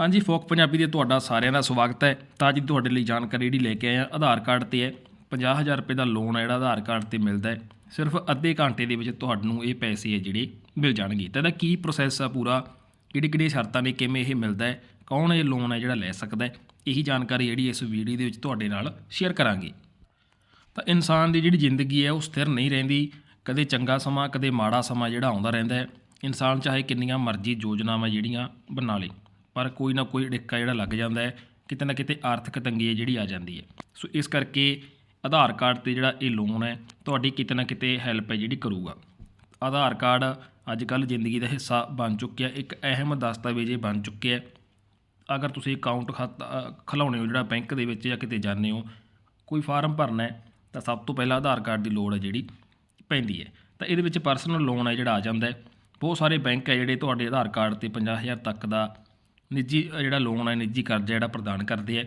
ਹਾਂਜੀ, ਫੋਕ ਪੰਜਾਬੀ ਦੇ ਤੁਹਾਡਾ ਸਾਰਿਆਂ ਦਾ ਸਵਾਗਤ ਹੈ। ਤਾਂ ਅੱਜ ਤੁਹਾਡੇ ਲਈ ਜਾਣਕਾਰੀ ਜਿਹੜੀ ਲੈ ਕੇ ਆਏ ਹਾਂ, ਆਧਾਰ ਕਾਰਡ ਤੇ ਹੈ। 50000 ਰੁਪਏ ਦਾ ਲੋਨ ਹੈ ਜਿਹੜਾ, ਆਧਾਰ ਕਾਰਡ ਤੇ ਮਿਲਦਾ ਹੈ। ਸਿਰਫ ਅੱਧੇ ਘੰਟੇ ਦੇ ਵਿੱਚ ਤੁਹਾਨੂੰ ਇਹ ਪੈਸੇ ਹੈ ਜਿਹੜੇ ਮਿਲ ਜਾਣਗੇ। ਤਾਂ ਇਹਦਾ ਕੀ ਪ੍ਰੋਸੈਸ ਆ ਪੂਰਾ? ਕਿਹੜੀ ਕਿਹੜੀ ਸ਼ਰਤਾਂ ਨੇ? ਕਿਵੇਂ ਇਹ ਮਿਲਦਾ ਹੈ? ਕੌਣ ਇਹ ਲੋਨ ਹੈ ਜਿਹੜਾ ਲੈ ਸਕਦਾ ਹੈ? ਇਹੀ ਜਾਣਕਾਰੀ ਜਿਹੜੀ ਇਸ ਵੀਡੀਓ ਦੇ ਵਿੱਚ ਤੁਹਾਡੇ ਨਾਲ ਸ਼ੇਅਰ ਕਰਾਂਗੇ। ਤਾਂ ਇਨਸਾਨ ਦੀ ਜਿਹੜੀ ਜ਼ਿੰਦਗੀ ਹੈ, ਉਹ ਸਥਿਰ ਨਹੀਂ ਰਹਿੰਦੀ। ਕਦੇ ਚੰਗਾ ਸਮਾਂ, ਕਦੇ ਮਾੜਾ ਸਮਾਂ ਜਿਹੜਾ ਆਉਂਦਾ ਰਹਿੰਦਾ ਹੈ। ਇਨਸਾਨ ਚਾਹੇ ਕਿੰਨੀਆਂ ਮਰਜ਼ੀ ਯੋਜਨਾਵਾਂ ਜਿਹੜੀਆਂ ਬਣਾ ਲੇ। ਪਰ ਕੋਈ ਨਾ ਕੋਈ ਅੜਿੱਕਾ ਜਿਹੜਾ ਲੱਗ ਜਾਂਦਾ ਹੈ, ਕਿਤੇ ਨਾ ਕਿਤੇ ਆਰਥਿਕ ਤੰਗੀ ਹੈ ਜਿਹੜੀ ਆ ਜਾਂਦੀ ਹੈ। ਸੋ ਇਸ ਕਰਕੇ ਆਧਾਰ ਕਾਰਡ ਤੇ ਜਿਹੜਾ ਇਹ ਲੋਨ ਹੈ, ਤੁਹਾਡੀ ਕਿਤੇ ਨਾ ਕਿਤੇ ਹੈਲਪ ਹੈ ਜਿਹੜੀ ਕਰੂਗਾ। ਆਧਾਰ ਕਾਰਡ ਅੱਜ ਕੱਲ੍ਹ ਜ਼ਿੰਦਗੀ ਦਾ ਹਿੱਸਾ ਬਣ ਚੁੱਕਿਆ, ਇੱਕ ਅਹਿਮ ਦਸਤਾਵੇਜ਼ ਇਹ ਬਣ ਚੁੱਕਿਆ ਅਗਰ ਤੁਸੀਂ ਅਕਾਊਂਟ ਖਾਤਾ, ਖਲਾਉਣੇ ਹੋ ਜਿਹੜਾ ਬੈਂਕ ਦੇ ਵਿੱਚ ਜਾਂ ਕਿਤੇ ਜਾਂਦੇ ਹੋ, ਕੋਈ ਫਾਰਮ ਭਰਨਾ ਹੈ, ਤਾਂ ਸਭ ਤੋਂ ਪਹਿਲਾਂ ਆਧਾਰ ਕਾਰਡ ਦੀ ਲੋੜ ਹੈ ਜਿਹੜੀ ਪੈਂਦੀ ਹੈ। ਤਾਂ ਇਹਦੇ ਵਿੱਚ ਪਰਸਨਲ ਲੋਨ ਹੈ ਜਿਹੜਾ ਆ ਜਾਂਦਾ ਹੈ। ਬਹੁਤ ਸਾਰੇ ਬੈਂਕ ਹੈ ਜਿਹੜੇ ਤੁਹਾਡੇ ਆਧਾਰ ਕਾਰਡ ਤੇ 50000 ਤੱਕ ਦਾ ਨਿੱਜੀ ਜਿਹੜਾ ਲੋਨ ਹੈ ਨਿੱਜੀ ਕਰਜ਼ਾ ਜਿਹੜਾ ਪ੍ਰਦਾਨ ਕਰਦੇ ਆ,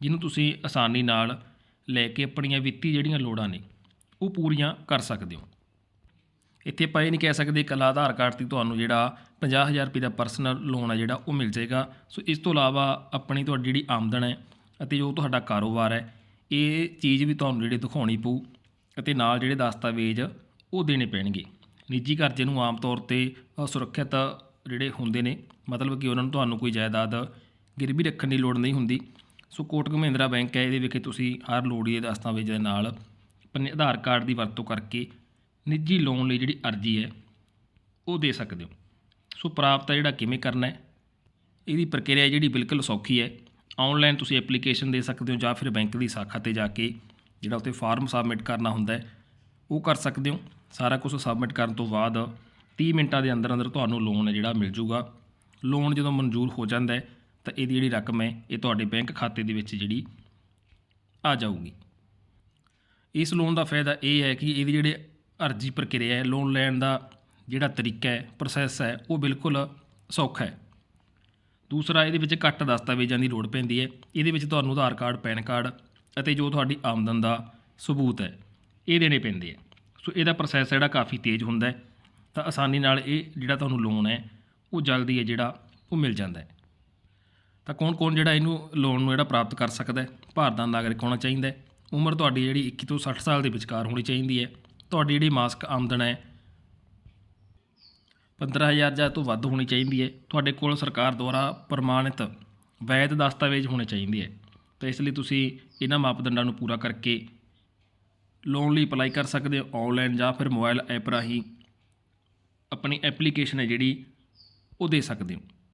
ਜਿਹਨੂੰ ਤੁਸੀਂ ਆਸਾਨੀ ਨਾਲ ਲੈ ਕੇ ਆਪਣੀਆਂ ਵਿੱਤੀ ਜਿਹੜੀਆਂ ਲੋੜਾਂ ਨੇ, ਉਹ ਪੂਰੀਆਂ ਕਰ ਸਕਦੇ ਹੋ। ਇੱਥੇ ਆਪਾਂ ਇਹ ਨਹੀਂ ਕਹਿ ਸਕਦੇ ਇਕੱਲਾ ਆਧਾਰ ਕਾਰਡ ਤੇ ਤੁਹਾਨੂੰ ਜਿਹੜਾ 50000 ਰੁਪਏ ਦਾ ਪਰਸਨਲ ਲੋਨ ਹੈ ਜਿਹੜਾ, ਉਹ ਮਿਲ ਜਾਏਗਾ। ਸੋ ਇਸ ਤੋਂ ਇਲਾਵਾ ਆਪਣੀ ਤੁਹਾਡੀ ਜਿਹੜੀ ਆਮਦਨ ਹੈ ਅਤੇ ਜੋ ਤੁਹਾਡਾ ਕਾਰੋਬਾਰ ਹੈ, ਇਹ ਚੀਜ਼ ਵੀ ਤੁਹਾਨੂੰ ਜਿਹੜੇ ਦਿਖਾਉਣੀ ਪਊ ਅਤੇ ਨਾਲ ਜਿਹੜੇ ਦਸਤਾਵੇਜ਼ ਉਹ ਦੇਣੇ ਪੈਣਗੇ। ਨਿੱਜੀ ਕਰਜ਼ੇ ਨੂੰ ਆਮ ਤੌਰ ਤੇ ਸੁਰੱਖਿਅਤ ਜਿਹੜੇ ਹੁੰਦੇ ਨੇ, ਮਤਲਬ ਕਿ ਉਹਨਾਂ ਨੂੰ ਤੁਹਾਨੂੰ ਕੋਈ ਜਾਇਦਾਦ ਗਿਰਵੀ ਰੱਖਣ ਦੀ ਲੋੜ ਨਹੀਂ ਹੁੰਦੀ। ਸੋ ਕੋਟਕ ਮਹਿੰਦਰਾ ਬੈਂਕ ਹੈ, ਇਹਦੇ ਵਿਖੇ ਤੁਸੀਂ ਹਰ ਲੋੜੀਏ ਦਸਤਾਵੇਜ਼ ਦੇ ਨਾਲ ਆਪਣੇ ਆਧਾਰ ਕਾਰਡ ਦੀ ਵਰਤੋਂ ਕਰਕੇ ਨਿੱਜੀ ਲੋਨ ਲਈ ਜਿਹੜੀ ਅਰਜ਼ੀ ਹੈ, ਉਹ ਦੇ ਸਕਦੇ ਹੋ। ਸੋ ਪ੍ਰਾਪਤ ਹੈ ਜਿਹੜਾ ਕਿਵੇਂ ਕਰਨਾ ਹੈ, ਇਹਦੀ ਪ੍ਰਕਿਰਿਆ ਜਿਹੜੀ ਬਿਲਕੁਲ ਸੌਖੀ ਹੈ। ਆਨਲਾਈਨ ਤੁਸੀਂ ਐਪਲੀਕੇਸ਼ਨ ਦੇ ਸਕਦੇ ਹੋ ਜਾਂ ਫਿਰ ਬੈਂਕ ਦੀ ਸ਼ਾਖਾ ਤੇ ਜਾ ਕੇ ਜਿਹੜਾ ਉੱਥੇ ਫਾਰਮ ਸਬਮਿਟ ਕਰਨਾ ਹੁੰਦਾ ਹੈ, ਉਹ ਕਰ ਸਕਦੇ ਹੋ। ਸਾਰਾ ਕੁਝ ਸਬਮਿਟ ਕਰਨ ਤੋਂ ਬਾਅਦ 30 ਮਿੰਟਾਂ ਦੇ ਅੰਦਰ ਅੰਦਰ ਤੁਹਾਨੂੰ ਲੋਨ ਹੈ ਜਿਹੜਾ ਮਿਲ ਜੂਗਾ। ਲੋਨ ਜਦੋਂ ਮਨਜ਼ੂਰ ਹੋ ਜਾਂਦਾ ਹੈ, ਤਾਂ ਇਹਦੀ ਜਿਹੜੀ ਰਕਮ ਹੈ, ਇਹ ਤੁਹਾਡੇ ਬੈਂਕ ਖਾਤੇ ਦੇ ਵਿੱਚ ਜਿਹੜੀ ਆ ਜਾਊਗੀ। ਇਸ ਲੋਨ ਦਾ ਫਾਇਦਾ ਇਹ ਹੈ ਕਿ ਇਹਦੀ ਜਿਹੜੇ ਅਰਜ਼ੀ ਪ੍ਰਕਿਰਿਆ ਹੈ ਲੋਨ ਲੈਣ ਦਾ ਜਿਹੜਾ ਤਰੀਕਾ ਹੈ ਪ੍ਰੋਸੈਸ ਹੈ, ਉਹ ਬਿਲਕੁਲ ਸੌਖਾ ਹੈ। ਦੂਸਰਾ, ਇਹਦੇ ਵਿੱਚ ਘੱਟ ਦਸਤਾਵੇਜ਼ਾਂ ਦੀ ਲੋੜ ਪੈਂਦੀ ਹੈ। ਇਹਦੇ ਵਿੱਚ ਤੁਹਾਨੂੰ ਆਧਾਰ ਕਾਰਡ, ਪੈਨ ਕਾਰਡ ਅਤੇ ਜੋ ਤੁਹਾਡੀ ਆਮਦਨ ਦਾ ਸਬੂਤ ਹੈ, ਇਹ ਦੇਣੇ ਪੈਂਦੇ ਆ। ਸੋ ਇਹਦਾ ਪ੍ਰੋਸੈਸ ਜਿਹੜਾ ਕਾਫੀ ਤੇਜ਼ ਹੁੰਦਾ ਹੈ। ਤਾਂ ਆਸਾਨੀ ਨਾਲ ਇਹ ਜਿਹੜਾ ਤੁਹਾਨੂੰ ਲੋਨ ਹੈ, ਉਹ ਜਲਦੀ ਹੈ ਜਿਹੜਾ ਉਹ ਮਿਲ ਜਾਂਦਾ ਹੈ। ਤਾਂ ਕੌਣ-ਕੌਣ ਜਿਹੜਾ ਇਹਨੂੰ ਲੋਨ ਨੂੰ ਜਿਹੜਾ ਪ੍ਰਾਪਤ ਕਰ ਸਕਦਾ ਹੈ ਭਾਰਤ ਦਾ ਨਾਗਰਿਕ ਹੋਣਾ ਚਾਹੀਦਾ ਹੈ। ਉਮਰ ਤੁਹਾਡੀ ਜਿਹੜੀ 21 ਤੋਂ 60 ਸਾਲ ਦੇ ਵਿਚਕਾਰ ਹੋਣੀ ਚਾਹੀਦੀ ਹੈ। ਤੁਹਾਡੀ ਜਿਹੜੀ ਮਾਸਕ ਆਮਦਨ ਹੈ 15000 ਜਾਂ ਤੋਂ ਵੱਧ ਹੋਣੀ ਚਾਹੀਦੀ ਹੈ। ਤੁਹਾਡੇ ਕੋਲ ਸਰਕਾਰ ਦੁਆਰਾ ਪ੍ਰਮਾਣਿਤ ਵੈਧ ਦਸਤਾਵੇਜ਼ ਹੋਣੇ ਚਾਹੀਦੇ ਹੈ। ਤਾਂ ਇਸ ਲਈ ਤੁਸੀਂ ਇਹਨਾਂ ਮਾਪਦੰਡਾਂ ਨੂੰ ਪੂਰਾ ਕਰਕੇ ਲੋਨ ਲਈ ਅਪਲਾਈ ਕਰ ਸਕਦੇ ਹੋ ਆਨਲਾਈਨ ਜਾਂ ਫਿਰ ਮੋਬਾਈਲ ਐਪ ਰਾਹੀਂ। ਆਪਣੀ ਐਪਲੀਕੇਸ਼ਨ ਹੈ ਜਿਹੜੀ ਉਹ ਦੇ ਸਕਦੇ ਹੋ।